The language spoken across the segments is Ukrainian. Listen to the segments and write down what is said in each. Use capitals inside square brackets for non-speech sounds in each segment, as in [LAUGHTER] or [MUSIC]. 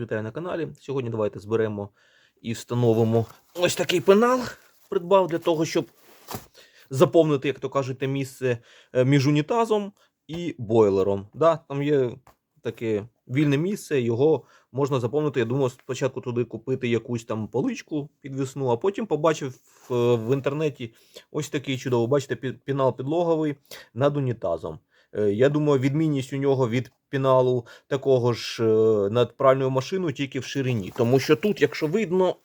Вітаю на каналі. Сьогодні давайте зберемо і встановимо ось такий пенал. Придбав для того, щоб заповнити, як то кажуть, місце е, між унітазом і бойлером. Да, там є таке вільне місце, його можна заповнити. Я думав, спочатку туди купити якусь там поличку підвісну, а потім побачив е, в інтернеті ось такий чудовий. Бачите, пінал підлоговий над унітазом. Е, Я думаю, відмінність у нього від піналу такого ж е, над пральною машиною, тільки в ширині. Тому що тут, якщо видно,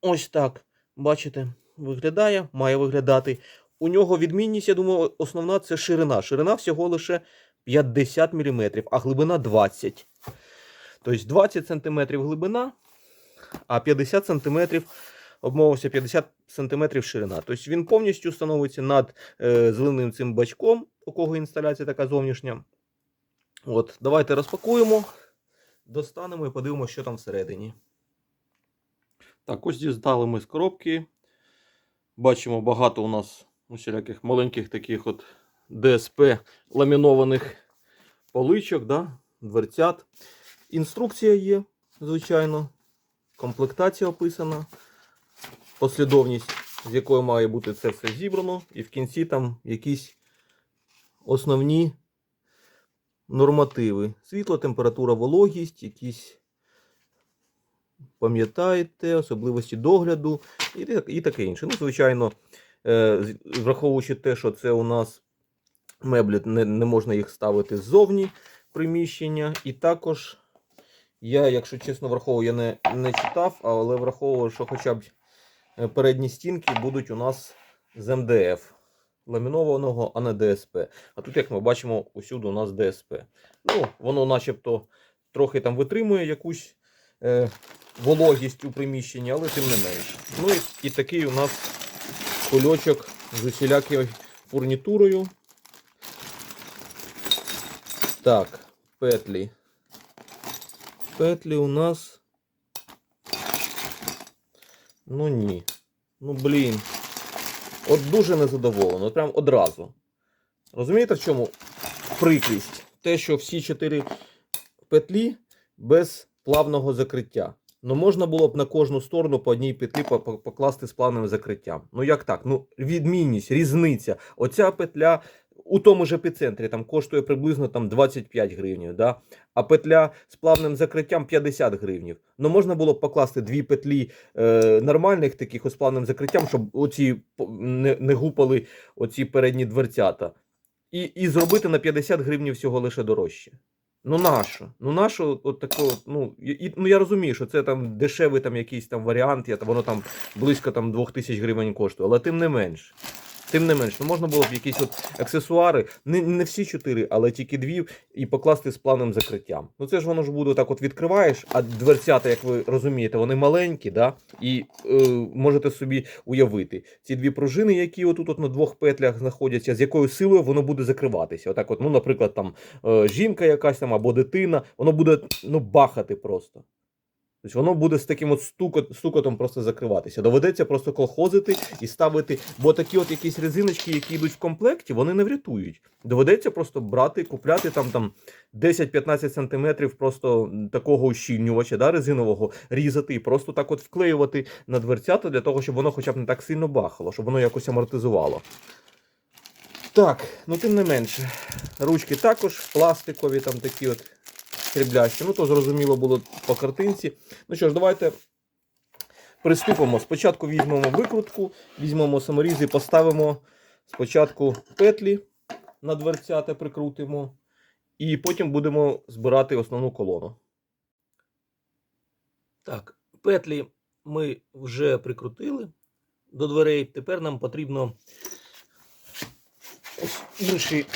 ось так, бачите, виглядає, має виглядати. У нього відмінність, я думаю, основна це ширина. Ширина всього лише 50 мм, а глибина 20 Тобто 20 см глибина, а 50 см, обмовився 50 см ширина. Тобто він повністю становиться над е, зеленим цим бачком, у кого інсталяція така зовнішня. От, давайте розпакуємо, достанемо і подивимося, що там всередині. Так, ось дістали ми з коробки. Бачимо багато у нас усіляких маленьких таких от ДСП ламінованих поличок, да? дверцят. Інструкція є, звичайно. Комплектація описана. Послідовність, з якою має бути це все зібрано. І в кінці там якісь основні нормативи. Світло, температура, вологість, якісь, пам'ятаєте, особливості догляду і, таке інше. Ну, звичайно, е, враховуючи те, що це у нас меблі, не, не можна їх ставити ззовні приміщення. І також я, якщо чесно, враховую, я не, не читав, але враховував, що хоча б е, передні стінки будуть у нас з МДФ ламінованого, а не ДСП. А тут, як ми бачимо, усюди у нас ДСП. Ну, воно начебто трохи там витримує якусь е, вологість у приміщенні, але тим не менш. Ну і, і такий у нас кульочок з усілякою фурнітурою. Так, петлі. Петлі у нас. Ну ні. Ну блін. От дуже незадоволено, прям одразу. Розумієте, в чому прикрість? Те, що всі чотири петлі без плавного закриття. Ну, можна було б на кожну сторону по одній петлі по- по- покласти з плавним закриттям. Ну як так? Ну, відмінність, різниця. Оця петля у тому ж епіцентрі там коштує приблизно там 25 гривнів, да? а петля з плавним закриттям 50 гривнів. Ну можна було б покласти дві петлі е, нормальних таких з плавним закриттям, щоб оці не, не гупали оці передні дверцята. І, і зробити на 50 гривнів всього лише дорожче. Ну нащо? Ну нащо от такого, ну, і- ну я розумію, що це там дешевий там якийсь там варіант, я, воно там близько там 2000 гривень коштує, але тим не менш. Тим не менш, ну можна було б якісь от аксесуари, не, не всі чотири, але тільки дві, і покласти з плавним закриттям. Ну це ж воно ж буде так от відкриваєш, а дверцята, як ви розумієте, вони маленькі, да? і е, можете собі уявити ці дві пружини, які отут от на двох петлях знаходяться, з якою силою воно буде закриватися. Отак, от, ну, наприклад, там е, жінка якась там або дитина, воно буде ну, бахати просто. Тобто воно буде з таким от стукот, стукотом просто закриватися. Доведеться просто колхозити і ставити, бо такі от якісь резиночки, які йдуть в комплекті, вони не врятують. Доведеться просто брати, купляти там, там 10-15 сантиметрів просто такого ущільнювача, да, резинового, різати і просто так от вклеювати на дверцята для того, щоб воно хоча б не так сильно бахало, щоб воно якось амортизувало. Так, ну тим не менше, ручки також пластикові, там такі от сріблясті. Ну, то зрозуміло було по картинці. Ну що ж, давайте приступимо. Спочатку візьмемо викрутку, візьмемо саморіз і поставимо спочатку петлі на дверцята, прикрутимо, і потім будемо збирати основну колону. Так, петлі ми вже прикрутили до дверей. Тепер нам потрібно інші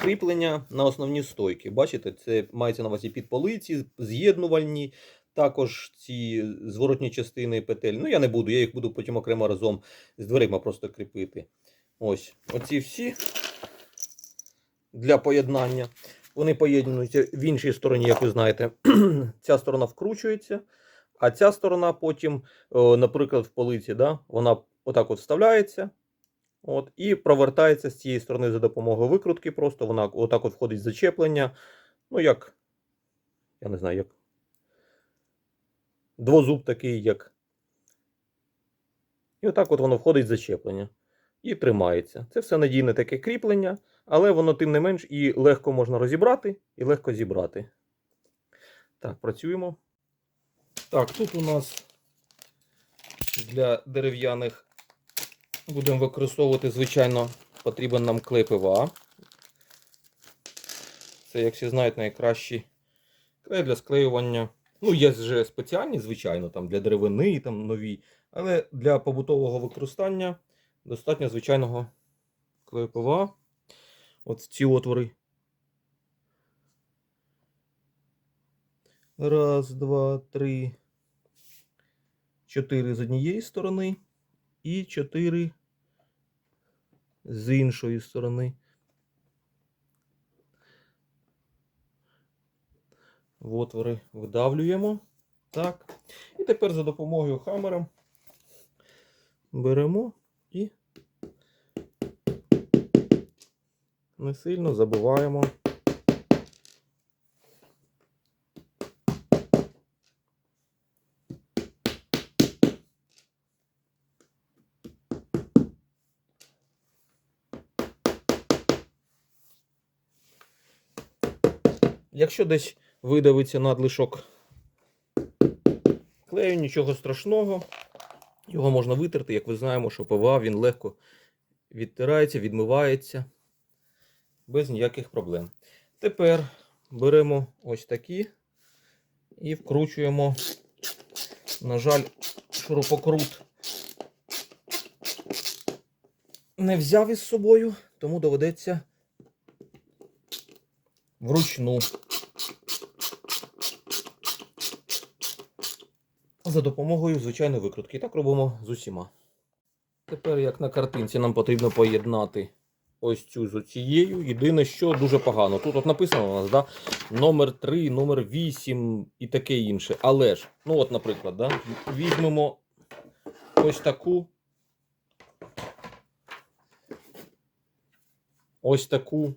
кріплення на основні стойки. Бачите, це мається на увазі підполиці, з'єднувальні, також ці зворотні частини петель. Ну, я не буду, я їх буду потім окремо разом з дверима просто кріпити. Ось, оці всі для поєднання. Вони поєднуються в іншій стороні, як ви знаєте. [CLEARS THROAT] Ця сторона вкручується, а ця сторона потім, наприклад, в полиці, да, вона отак от вставляється. От, і провертається з цієї сторони за допомогою викрутки. Просто вона отак от входить в зачеплення. Ну, як, я не знаю, як двозуб такий, як. І отак от воно входить в зачеплення. І тримається. Це все надійне таке кріплення, але воно тим не менш і легко можна розібрати, і легко зібрати. Так, працюємо. Так, тут у нас для дерев'яних будемо використовувати, звичайно, потрібен нам клей ПВА. Це, як всі знають, найкращий клей для склеювання. Ну, є вже спеціальні, звичайно, там для деревини, там нові. Але для побутового використання достатньо звичайного клею ПВА. От ці отвори. Раз, два, три. Чотири з однієї сторони і чотири з іншої сторони. В отвори видавлюємо. Так. І тепер за допомогою хамера беремо і не сильно забиваємо. Якщо десь видавиться надлишок клею, нічого страшного. Його можна витерти, як ви знаємо, що ПВА він легко відтирається, відмивається без ніяких проблем. Тепер беремо ось такі і вкручуємо, на жаль, шурупокрут не взяв із собою, тому доведеться вручну. За допомогою звичайної викрутки. Так робимо з усіма. Тепер, як на картинці, нам потрібно поєднати ось цю з цією. Єдине, що дуже погано. Тут от написано у нас, да, номер 3, номер 8 і таке інше. Але ж, ну от, наприклад, да, візьмемо ось таку. Ось таку.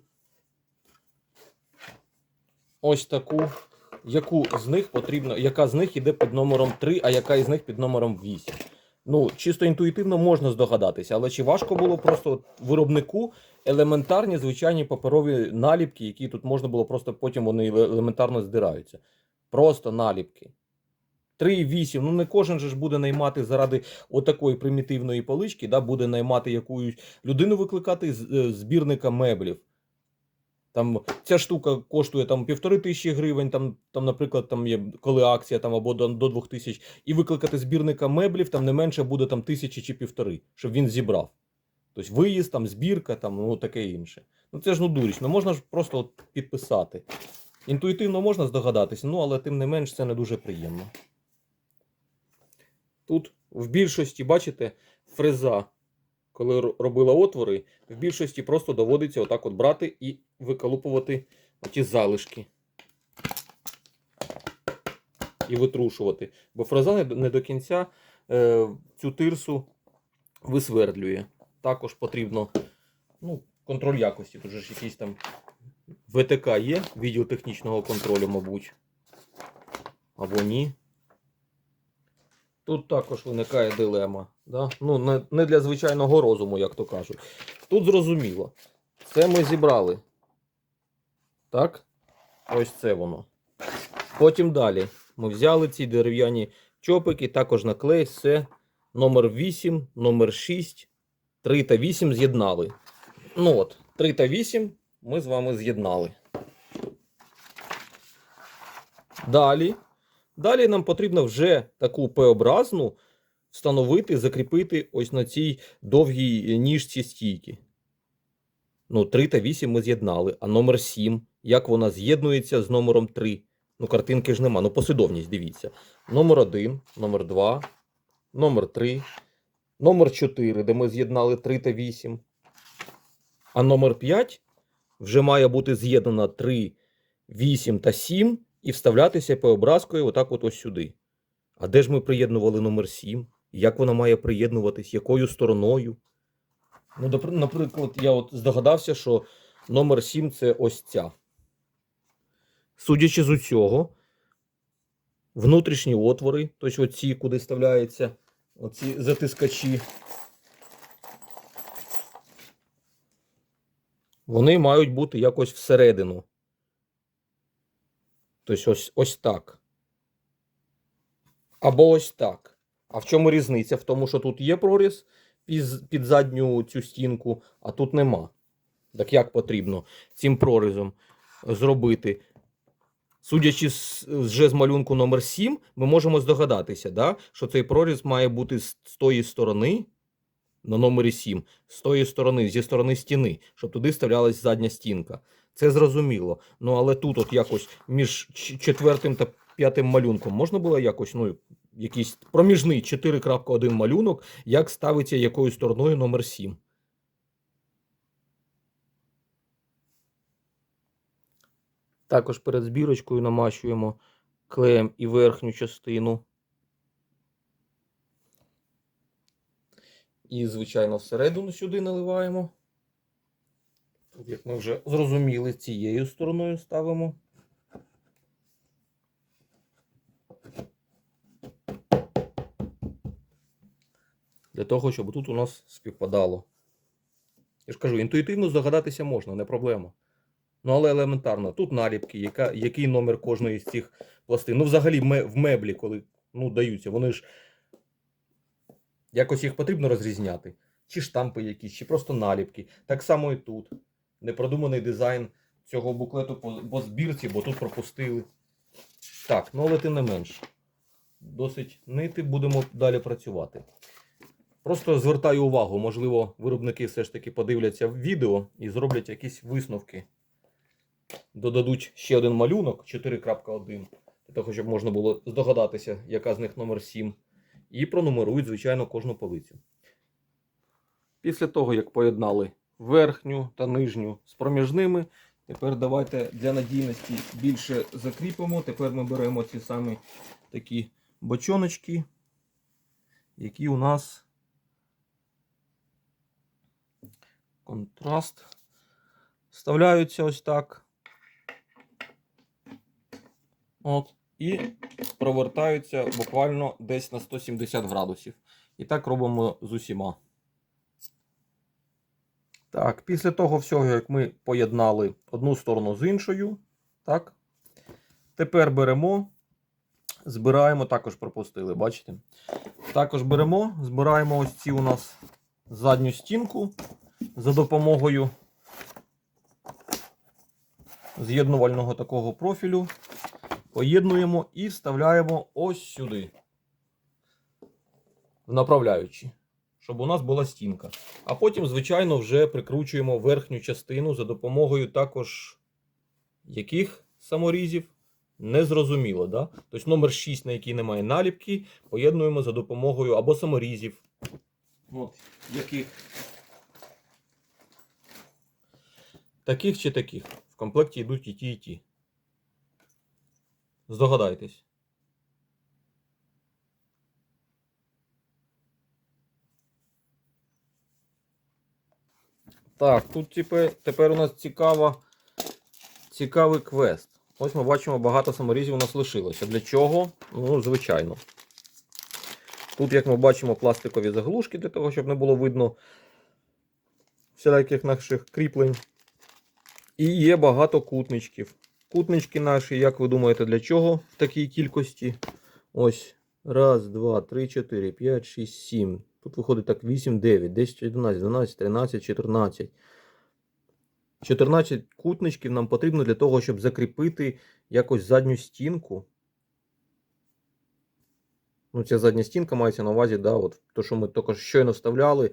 Ось таку. Яку з них потрібно, яка з них іде під номером 3, а яка із них під номером 8. Ну, чисто інтуїтивно можна здогадатися, але чи важко було просто виробнику елементарні звичайні паперові наліпки, які тут можна було просто потім вони елементарно здираються. Просто наліпки. 3,8. Ну не кожен же ж буде наймати заради отакої примітивної полички, да, буде наймати якусь людину викликати з е, збірника меблів. Там ця штука коштує там півтори тисячі гривень, там, там, наприклад, там є коли акція там або до, до двох тисяч, і викликати збірника меблів там не менше буде там тисячі чи півтори, щоб він зібрав. Тобто виїзд, там, збірка, там, ну таке інше. Ну це ж ну дурість, ну можна ж просто от підписати. Інтуїтивно можна здогадатися, ну але тим не менш це не дуже приємно. Тут в більшості, бачите, фреза, коли робила отвори, в більшості просто доводиться отак от брати і виколупувати оті залишки. І витрушувати. Бо фреза не до- кінця е, цю тирсу висвердлює. Також потрібно ну, контроль якості. Тут же ж якийсь там ВТК є, відділ технічного контролю, мабуть. Або ні. Тут також виникає дилема. Да? Ну, не, не для звичайного розуму, як то кажуть. Тут зрозуміло. Це ми зібрали. Так? Ось це воно. Потім далі. Ми взяли ці дерев'яні чопики, також на клей, все. Номер 8, номер 6, 3 та 8 з'єднали. Ну от, 3 та 8 ми з вами з'єднали. Далі. Далі нам потрібно вже таку П-образну встановити, закріпити ось на цій довгій ніжці стійки. Ну, 3 та 8 ми з'єднали, а номер 7, як вона з'єднується з номером 3. Ну, картинки ж нема. Ну, послідовність, дивіться. Номер 1, номер 2, номер 3, номер 4, де ми з'єднали 3 та 8. А номер 5 вже має бути з'єднана 3, 8 та 7 і вставлятися П-образкою отак от ось сюди. А де ж ми приєднували номер 7? Як вона має приєднуватись? Якою стороною? Ну, наприклад, я от здогадався, що номер 7 це ось ця. Судячи з усього, внутрішні отвори, тобто оці, куди вставляються оці затискачі. Вони мають бути якось всередину. Тобто ось, ось так. Або ось так. А в чому різниця? В тому, що тут є проріз під, задню цю стінку, а тут нема. Так як потрібно цим прорізом зробити? Судячи з, вже з малюнку номер 7, ми можемо здогадатися, да, що цей проріз має бути з, з тої сторони, на номері 7, з тої сторони, зі сторони стіни, щоб туди вставлялась задня стінка. Це зрозуміло. Ну але тут, от якось між четвертим та п'ятим малюнком можна було якось, ну, якийсь проміжний 4.1 малюнок, як ставиться якою стороною номер 7. Також перед збірочкою намащуємо клеєм і верхню частину. І, звичайно, всередину сюди наливаємо. Як ми вже зрозуміли, цією стороною ставимо. Для того, щоб тут у нас співпадало. Я ж кажу, інтуїтивно здогадатися можна, не проблема. Ну, але елементарно, тут наліпки, яка, який номер кожної з цих пластин. Ну, взагалі, в меблі, коли ну, даються, вони ж якось їх потрібно розрізняти. Чи штампи якісь, чи просто наліпки. Так само і тут. Непродуманий дизайн цього буклету по, по збірці, бо тут пропустили. Так, ну але тим не менш. Досить нити, будемо далі працювати. Просто звертаю увагу, можливо, виробники все ж таки подивляться відео і зроблять якісь висновки. Додадуть ще один малюнок 4.1, для того, щоб можна було здогадатися, яка з них номер 7. І пронумерують, звичайно, кожну полицю. Після того, як поєднали верхню та нижню з проміжними, тепер давайте для надійності більше закріпимо. Тепер ми беремо ці самі такі бочоночки, які у нас контраст. Вставляються ось так. От. І провертаються буквально десь на 170 градусів. І так робимо з усіма. Так, після того всього, як ми поєднали одну сторону з іншою, так, тепер беремо, збираємо, також пропустили, бачите? Також беремо, збираємо ось ці у нас задню стінку за допомогою з'єднувального такого профілю. Поєднуємо і вставляємо ось сюди. В направляючі, щоб у нас була стінка. А потім, звичайно, вже прикручуємо верхню частину за допомогою також яких саморізів. Незрозуміло, да? Тобто номер 6, на який немає наліпки, поєднуємо за допомогою або саморізів. От, яких. Таких чи таких. В комплекті йдуть і ті, і ті. Здогадайтесь. Так, тут тепер, тепер у нас цікава, цікавий квест. Ось ми бачимо, багато саморізів у нас лишилося. Для чого? Ну, звичайно. Тут, як ми бачимо, пластикові заглушки для того, щоб не було видно всіляких наших кріплень. І є багато кутничків. Кутнички наші, як ви думаєте, для чого в такій кількості? Ось. Раз, два, три, чотири, п'ять, шість, сім. Тут виходить так 8, 9, 10, 11, 12, 13, 14. 14 кутничків нам потрібно для того, щоб закріпити якось задню стінку. Ну, ця задня стінка мається на увазі, да, от то, що ми тільки щойно вставляли.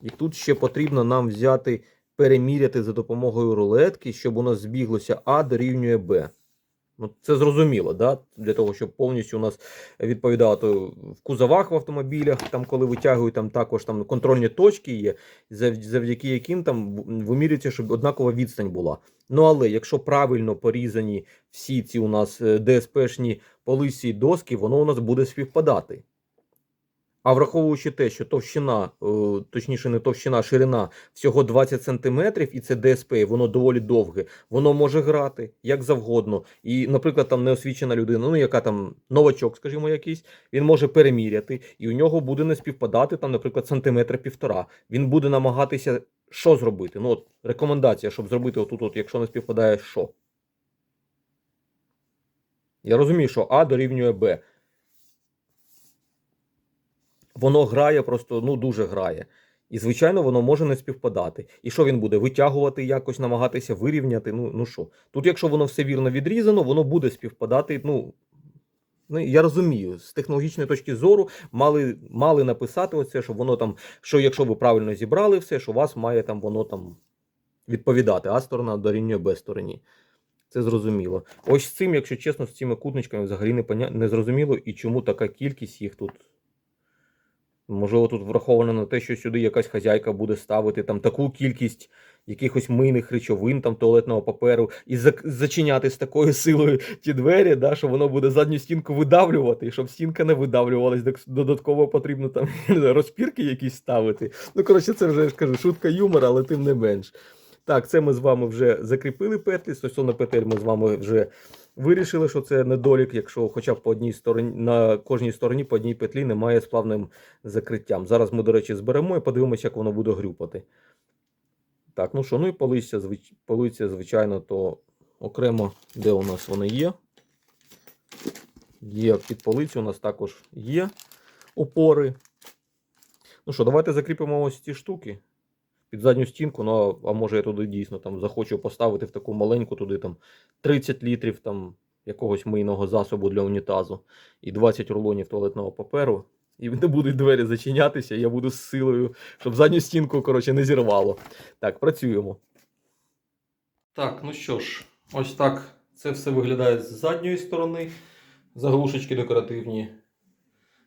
І тут ще потрібно нам взяти, переміряти за допомогою рулетки, щоб у нас збіглося А дорівнює Б. Ну, це зрозуміло, да? для того, щоб повністю у нас відповідало то в кузовах в автомобілях, там, коли витягують, там також там контрольні точки є, завдяки яким там вимірюється, щоб однакова відстань була. Ну але якщо правильно порізані всі ці у нас е, ДСПшні полиці і доски, воно у нас буде співпадати. А враховуючи те, що товщина, е, точніше, не товщина, ширина всього 20 см, і це ДСП, воно доволі довге, воно може грати як завгодно. І, наприклад, там неосвічена людина, ну яка там новачок, скажімо, якийсь, він може переміряти, і у нього буде не співпадати там, наприклад, сантиметр півтора. Він буде намагатися що зробити? Ну, от рекомендація, щоб зробити отут, от, якщо не співпадає, що? Я розумію, що А дорівнює Б. Воно грає просто, ну, дуже грає. І, звичайно, воно може не співпадати. І що він буде? Витягувати якось, намагатися вирівняти. Ну, ну що? Тут, якщо воно все вірно відрізано, воно буде співпадати. Ну, ну я розумію, з технологічної точки зору мали, мали написати оце, що воно там, що якщо ви правильно зібрали все, що у вас має там воно там відповідати, А сторона дорівнює Б стороні. Це зрозуміло. Ось з цим, якщо чесно, з цими кутничками взагалі не, поня... не зрозуміло і чому така кількість їх тут. Можливо, тут враховано на те, що сюди якась хазяйка буде ставити там таку кількість якихось мийних речовин, там туалетного паперу, і зачиняти з такою силою ті двері, да, що воно буде задню стінку видавлювати, і щоб стінка не видавлювалась, додатково потрібно там [LAUGHS] розпірки якісь ставити. Ну, коротше, це вже я ж кажу, шутка юмор, але тим не менш. Так, це ми з вами вже закріпили петлі. Стосовно петель ми з вами вже вирішили, що це недолік, якщо хоча б по одній стороні на кожній стороні по одній петлі немає з плавним закриттям. Зараз ми, до речі, зберемо і подивимося, як воно буде грюпати. Так, ну що, ну і полиця, звич... полиця, звичайно, то окремо, де у нас вони є. Є під полицю, у нас також є опори. Ну що, давайте закріпимо ось ці штуки під задню стінку. Ну, а, може я туди дійсно там захочу поставити в таку маленьку, туди там 30 літрів там якогось мийного засобу для унітазу і 20 рулонів туалетного паперу. І [LAUGHS] не будуть двері зачинятися, я буду з силою, щоб задню стінку, коротше, не зірвало. Так, працюємо. Так, ну що ж, ось так це все виглядає з задньої сторони. Заглушечки декоративні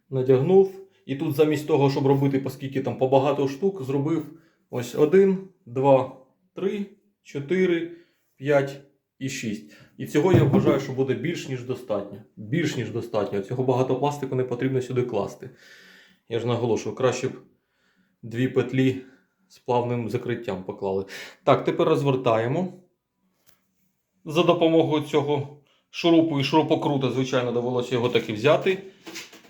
надягнув. І тут замість того, щоб робити, оскільки там по багато штук, зробив ось 1, 2, 3, 4, 5 і 6. І цього я вважаю, що буде більш ніж достатньо. Більш ніж достатньо. Цього багато пластику не потрібно сюди класти. Я ж наголошую, краще б дві петлі з плавним закриттям поклали. Так, тепер розвертаємо. За допомогою цього шурупу і шурупокрута, звичайно, довелося його таки взяти.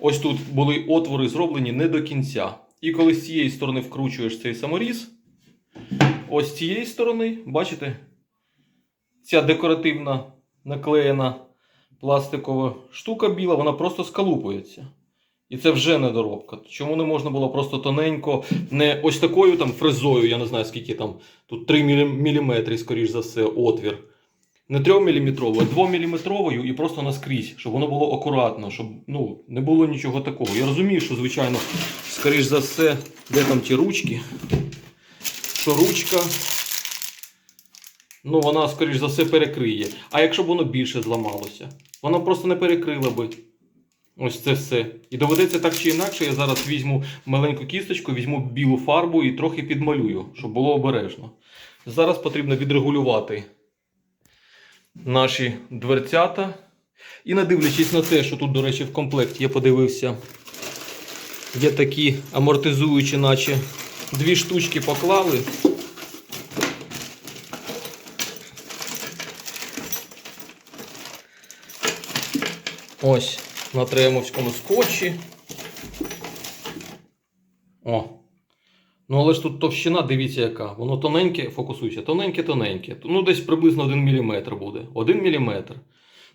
Ось тут були отвори зроблені не до кінця. І коли з цієї сторони вкручуєш цей саморіз, ось з цієї сторони, бачите, ця декоративна наклеєна пластикова штука біла, вона просто скалупується. І це вже недоробка. Чому не можна було просто тоненько, не ось такою там фрезою, я не знаю скільки там, тут 3 мм, скоріш за все, отвір. Не 3 мм, а 2 мм і просто наскрізь, щоб воно було акуратно, щоб ну, не було нічого такого. Я розумію, що, звичайно, скоріш за все, де там ті ручки, що ручка, ну, вона, скоріш за все, перекриє. А якщо б воно більше зламалося, вона просто не перекрила би. Ось це все. І доведеться так чи інакше. Я зараз візьму маленьку кісточку, візьму білу фарбу і трохи підмалюю, щоб було обережно. Зараз потрібно відрегулювати наші дверцята. І не дивлячись на те, що тут, до речі, в комплекті я подивився, є такі амортизуючі, наче дві штучки поклали. Ось на тремовському скотчі. О. Ну, але ж тут товщина, дивіться, яка. Воно тоненьке, фокусуйся, тоненьке-тоненьке. Ну, десь приблизно 1 мм буде. 1 мм.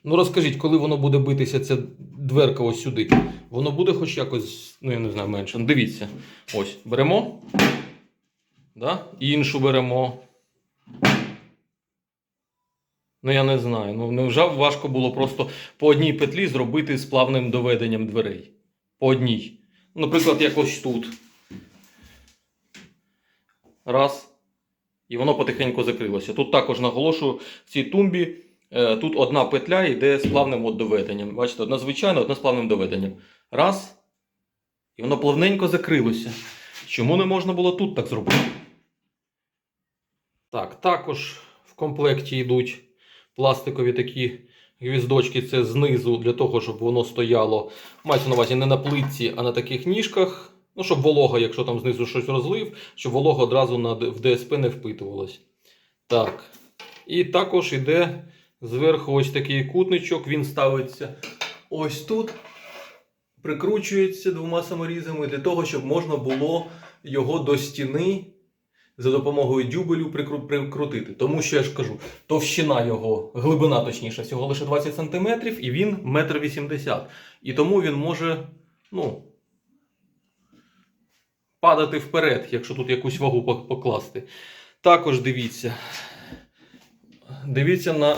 Ну, розкажіть, коли воно буде битися, ця дверка ось сюди. Воно буде хоч якось, ну я не знаю, менше. Ну, Дивіться. Ось, беремо. Да? Іншу беремо. Ну, я не знаю. Ну, невже важко було просто по одній петлі зробити з плавним доведенням дверей. По одній. Наприклад, як ось тут. Раз. І воно потихеньку закрилося. Тут також наголошую в цій тумбі. е, Тут одна петля йде з плавним от доведенням. Бачите, одна звичайна, одна з плавним доведенням. Раз. І воно плавненько закрилося. Чому не можна було тут так зробити? Так, також в комплекті йдуть пластикові такі гвіздочки це знизу для того, щоб воно стояло. Мається на увазі не на плитці, а на таких ніжках. Ну, щоб волога, якщо там знизу щось розлив, щоб волога одразу в ДСП не впитувалась. Так. І також іде зверху ось такий кутничок, він ставиться ось тут, прикручується двома саморізами для того, щоб можна було його до стіни за допомогою дюбелю прикру- прикрутити. Тому що я ж кажу, товщина його, глибина точніше, всього лише 20 см, і він 1,80 м. І тому він може, ну, падати вперед, якщо тут якусь вагу покласти. Також дивіться. Дивіться на.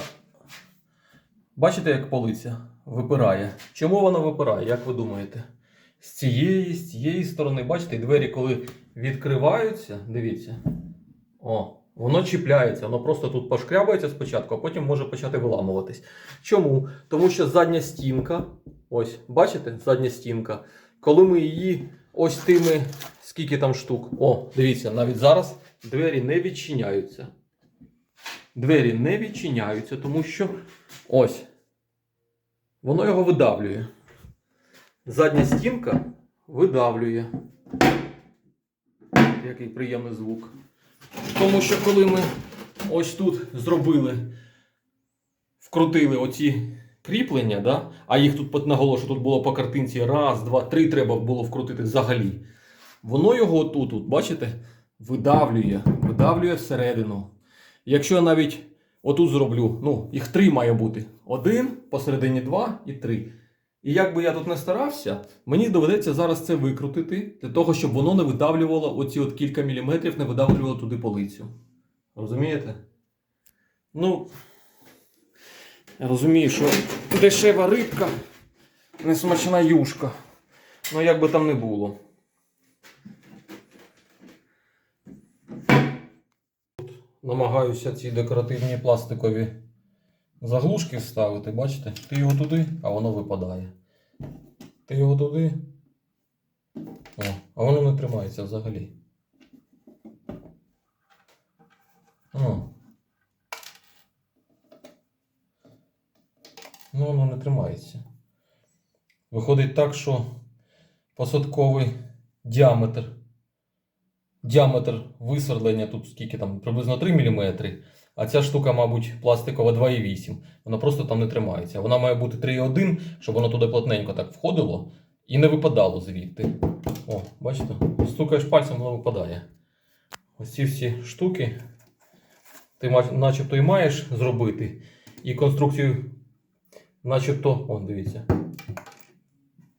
Бачите, як полиця випирає. Чому вона випирає, як ви думаєте? З цієї, з цієї сторони, бачите, двері, коли відкриваються, дивіться. О, воно чіпляється, воно просто тут пошкрябається спочатку, а потім може почати виламуватись. Чому? Тому що задня стінка, ось, бачите, задня стінка, коли ми її ось тими, скільки там штук. О, дивіться, навіть зараз двері не відчиняються. Двері не відчиняються, тому що ось. Воно його видавлює. Задня стінка видавлює. Який приємний звук. Тому що коли ми ось тут зробили, вкрутили оці кріплення, да? а їх тут наголошую, тут було по картинці раз, два, три треба було вкрутити взагалі. Воно його тут, тут, бачите, видавлює, видавлює всередину. Якщо я навіть отут зроблю, ну, їх три має бути. Один, посередині два і три. І як би я тут не старався, мені доведеться зараз це викрутити, для того, щоб воно не видавлювало оці от кілька міліметрів, не видавлювало туди полицю. Розумієте? Ну, я розумію, що дешева рибка, не смачна юшка. Ну, як би там не було. намагаюся ці декоративні пластикові заглушки вставити, бачите? Ти його туди, а воно випадає. Ти його туди. О, а воно не тримається взагалі. О. Ну, воно не тримається. Виходить так, що посадковий діаметр діаметр висверлення тут скільки там, приблизно 3 мм, а ця штука, мабуть, пластикова 2,8. Вона просто там не тримається. Вона має бути 3,1, щоб воно туди плотненько так входило і не випадало звідти. О, бачите? Стукаєш пальцем, воно випадає. Ось ці всі штуки ти начебто і маєш зробити. І конструкцію, начебто, о, дивіться.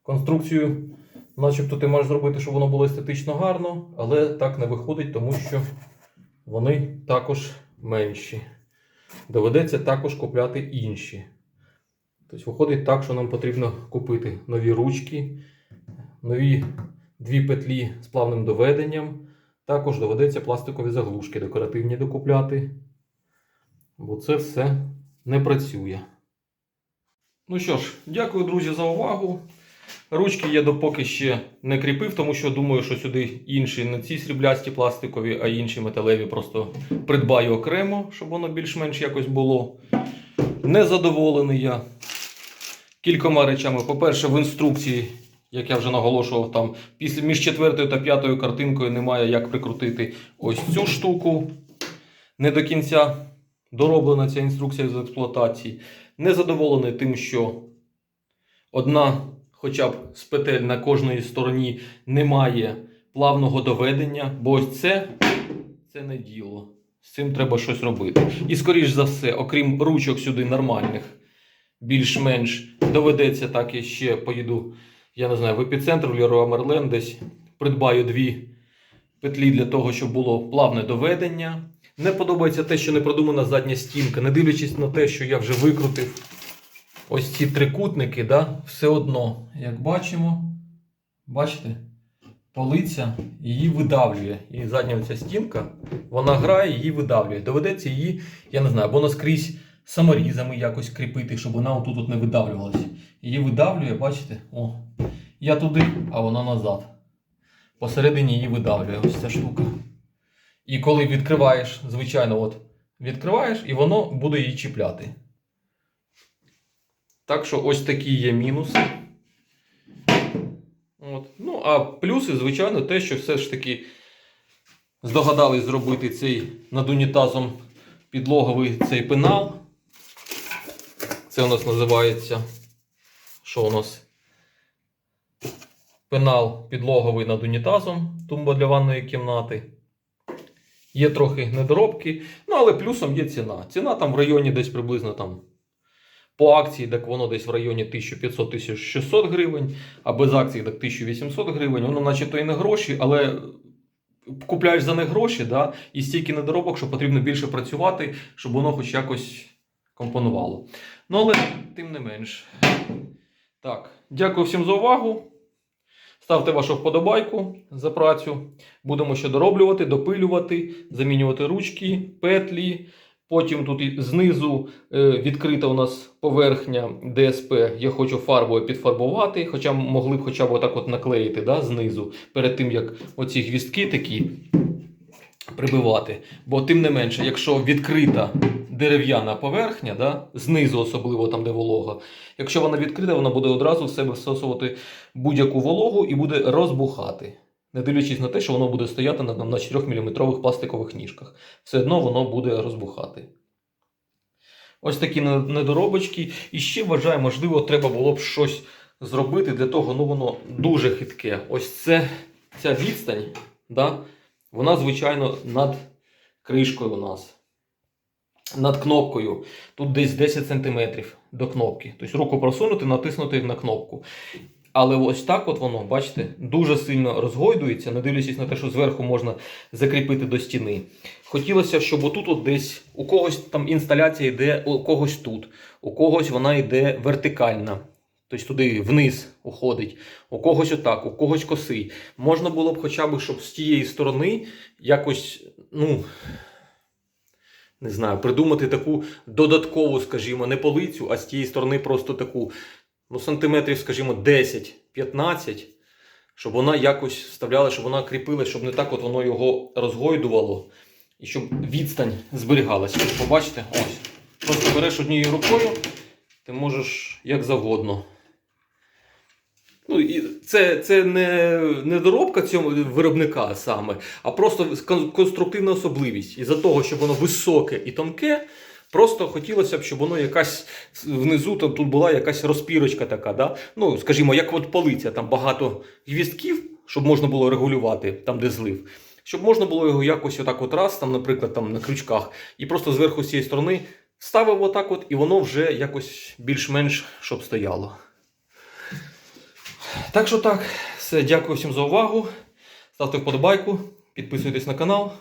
Конструкцію Начебто ти можеш зробити, щоб воно було естетично гарно, але так не виходить, тому що вони також менші. Доведеться також купляти інші. Тобто виходить так, що нам потрібно купити нові ручки, нові дві петлі з плавним доведенням. Також доведеться пластикові заглушки декоративні докупляти. Бо це все не працює. Ну що ж, дякую, друзі, за увагу. Ручки я допоки ще не кріпив, тому що думаю, що сюди інші не ці сріблясті пластикові, а інші металеві просто придбаю окремо, щоб воно більш-менш якось було. Незадоволений я кількома речами. По-перше, в інструкції, як я вже наголошував, там після між четвертою та п'ятою картинкою немає як прикрутити ось цю штуку. Не до кінця дороблена ця інструкція з експлуатації. Незадоволений тим, що одна хоча б з петель на кожній стороні немає плавного доведення, бо ось це, це не діло. З цим треба щось робити. І скоріш за все, окрім ручок сюди нормальних, більш-менш доведеться так і ще поїду, я не знаю, в епіцентр в Леруа Мерлен десь придбаю дві петлі для того, щоб було плавне доведення. Не подобається те, що не продумана задня стінка, не дивлячись на те, що я вже викрутив ось ці трикутники, да, все одно, як бачимо, бачите, полиця її видавлює. І задня ця стінка, вона грає, її видавлює. Доведеться її, я не знаю, або наскрізь саморізами якось кріпити, щоб вона отут от не видавлювалася. Її видавлює, бачите? О, я туди, а вона назад. Посередині її видавлює ось ця штука. І коли відкриваєш, звичайно, от відкриваєш, і воно буде її чіпляти. Так що ось такі є мінуси. От. Ну, а плюси, звичайно, те, що все ж таки здогадались зробити цей над унітазом підлоговий цей пенал. Це у нас називається. Що у нас? Пенал підлоговий над унітазом, тумба для ванної кімнати. Є трохи недоробки, ну але плюсом є ціна. Ціна там в районі десь приблизно там по акції, так воно десь в районі 1500-1600 гривень, а без акції так 1800 гривень. Воно начебто і не гроші, але купляєш за них гроші, да, і стільки недоробок, що потрібно більше працювати, щоб воно хоч якось компонувало. Ну, але тим не менш. Так, дякую всім за увагу. Ставте вашу вподобайку за працю. Будемо ще дороблювати, допилювати, замінювати ручки, петлі. Потім тут знизу е, відкрита у нас поверхня ДСП. Я хочу фарбою підфарбувати, хоча могли б хоча б отак от наклеїти да, знизу, перед тим як оці гвістки такі прибивати. Бо тим не менше, якщо відкрита дерев'яна поверхня, да, знизу особливо там, де волога, якщо вона відкрита, вона буде одразу в себе всосувати будь-яку вологу і буде розбухати. Не дивлячись на те, що воно буде стояти на, на 4-мм пластикових ніжках. Все одно воно буде розбухати. Ось такі недоробочки. І ще вважаю, можливо, треба було б щось зробити для того, ну воно дуже хитке. Ось це ця відстань, да, вона, звичайно, над кришкою у нас. Над кнопкою. Тут десь 10 см до кнопки. Тобто руку просунути, натиснути на кнопку. Але ось так от воно, бачите, дуже сильно розгойдується, не дивлячись на те, що зверху можна закріпити до стіни. Хотілося, щоб отут от десь у когось там інсталяція йде, у когось тут, у когось вона йде вертикальна. Тобто туди вниз уходить, у когось отак, у когось косий. Можна було б хоча б, щоб з тієї сторони якось, ну, не знаю, придумати таку додаткову, скажімо, не полицю, а з тієї сторони просто таку, ну, сантиметрів, скажімо, 10-15, щоб вона якось вставляла, щоб вона кріпилась, щоб не так от воно його розгойдувало. І щоб відстань зберігалася. Побачите, ось. Просто береш однією рукою, ти можеш як завгодно. Ну, і це, це не, доробка цього виробника саме, а просто конструктивна особливість. Із-за того, що воно високе і тонке, просто хотілося б, щоб воно якась внизу там, тут була якась розпірочка така. Да? Ну, скажімо, як от полиця, там багато гвістків, щоб можна було регулювати там, де злив. Щоб можна було його якось отак от раз, там, наприклад, там, на крючках, і просто зверху з цієї сторони ставив отак от, і воно вже якось більш-менш щоб стояло. Так що так, все, дякую всім за увагу. Ставте вподобайку, підписуйтесь на канал.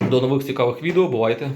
До нових цікавих відео. Бувайте!